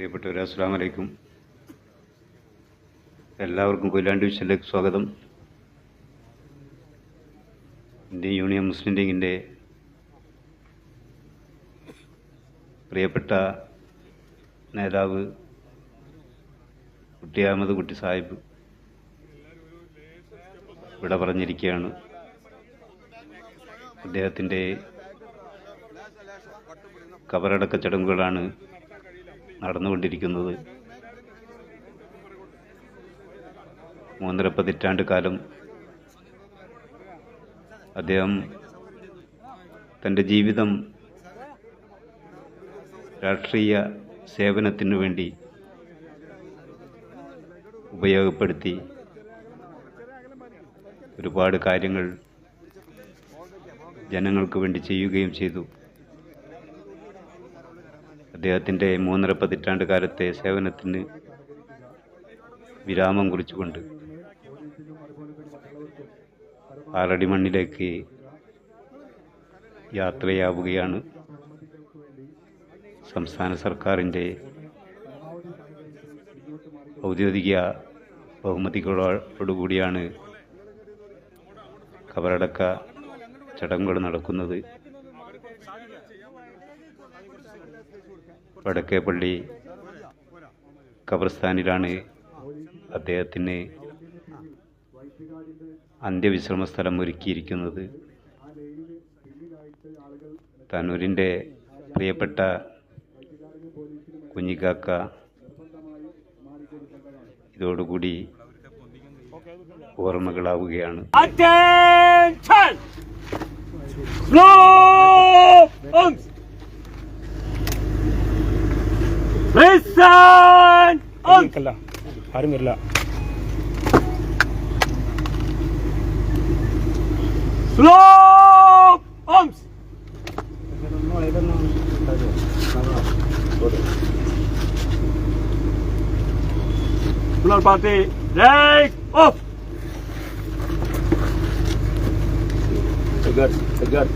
പ്രിയപ്പെട്ടവരെ അസ്സാം വലൈക്കും എല്ലാവർക്കും കൊയിലാണ്ടി വിഷനിലേക്ക് സ്വാഗതം. ഇന്ത്യൻ യൂണിയൻ മുസ്ലിം ലീഗിന്റെ പ്രിയപ്പെട്ട നേതാവ് കുട്ടി അഹമ്മദ് കുട്ടി സാഹിബ് ഇവിടെ പറഞ്ഞിരിക്കുകയാണ്. അദ്ദേഹത്തിന്റെ കബറടക്ക ചടങ്ങുകളാണ് നടന്നുകൊണ്ടിരിക്കുന്നത്. മൂന്നര പതിറ്റാണ്ട് കാലം അദ്ദേഹം തന്റെ ജീവിതം രാഷ്ട്രീയ സേവനത്തിനു വേണ്ടി ഉപയോഗപ്പെടുത്തി. ഒരുപാട് കാര്യങ്ങൾ ജനങ്ങൾക്ക് വേണ്ടി ചെയ്യുകയും ചെയ്തു. അദ്ദേഹത്തിന്റെ മൂന്നര പതിറ്റാണ്ട് കാലത്തെ സേവനത്തിന് വിരാമം കുറിച്ചുകൊണ്ട് ആറടി മണ്ണിലേക്ക് യാത്രയാവുകയാണ് സംസ്ഥാന സർക്കാരിന്റെ ഔദ്യോഗിക ബഹുമതികളോടുകൂടിയാണ് കബറടക്ക ചടങ്ങുകൾ നടക്കുന്നത്. വടക്കേപ്പള്ളി ഖബർസ്ഥാനിലാണ് അദ്ദേഹത്തിന് അന്ത്യവിശ്രമ സ്ഥലം ഒരുക്കിയിരിക്കുന്നത്. തനൂരിന്റെ പ്രിയപ്പെട്ട കുഞ്ഞിക്കാക്ക ഇതോടുകൂടി ഓർമ്മകളാവുകയാണ്. Attention! Slow Listen! On! Harmirla. Slow! Arms! No, Floor party, take off! Agar, agar.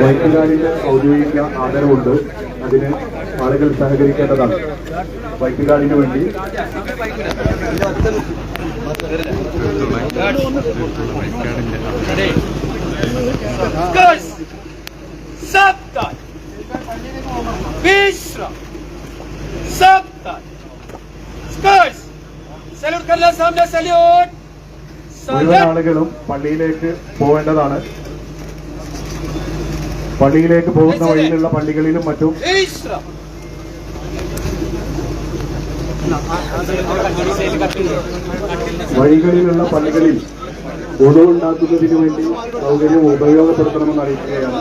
വൈദ്യുകാരിന്റെ ഔദ്യോഗിക ആദരവുണ്ട്. അതിന് ആളുകൾ സഹകരിക്കേണ്ടതാണ്. വൈദ്യുകാരിന് വേണ്ടി Guys! മുഴുവൻ! ആളുകളും പള്ളിയിലേക്ക് പോവേണ്ടതാണ് പള്ളിയിലേക്ക് പോകുന്ന വഴിയിലുള്ള പള്ളികളിലും മറ്റും! വഴികളിലുള്ള പള്ളികളിൽ ഒടുവുണ്ടാക്കുന്നതിന് വേണ്ടി സൗകര്യം ഉപയോഗപ്പെടുത്തണമെന്ന് അറിയിക്കുകയാണ്